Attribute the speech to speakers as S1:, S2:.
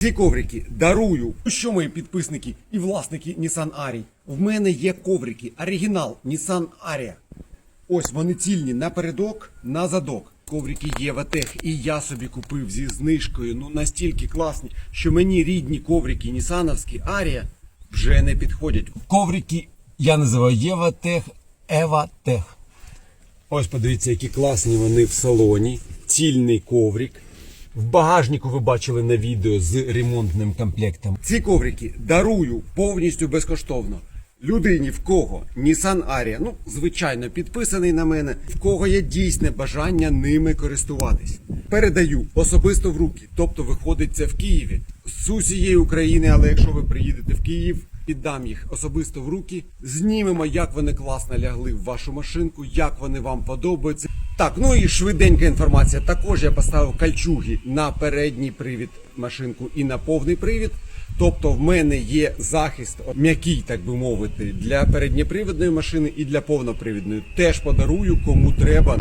S1: Ці коврики дарую. Що мої підписники і власники Nissan Ari? В мене є коврики. Оригінал Nissan Aria. Ось вони цільні напередок, на задок. Коврики Єватех, і я собі купив зі знижкою. Ну настільки класні, що мені рідні коврики Нісановські Арія вже не підходять. Коврики я називаю Єватех, Еватех. Ось подивіться, які класні вони в салоні. Цільний коврик. В багажнику ви бачили на відео з ремонтним комплектом. Ці коврики дарую повністю безкоштовно. Людині, в кого Nissan Aria, ну, звичайно, підписаний на мене, в кого є дійсне бажання ними користуватись. Передаю особисто в руки, тобто виходить це в Києві з усієї України, але якщо ви приїдете в Київ, піддам їх особисто в руки, знімемо, як вони класно лягли в вашу машинку, як вони вам подобаються. Так, ну і швиденька інформація. Також я поставив кальчуги на передній привід машинку і на повний привід. Тобто в мене є захист м'який, так би мовити, для передньопривідної машини і для повнопривідної. Теж подарую кому треба.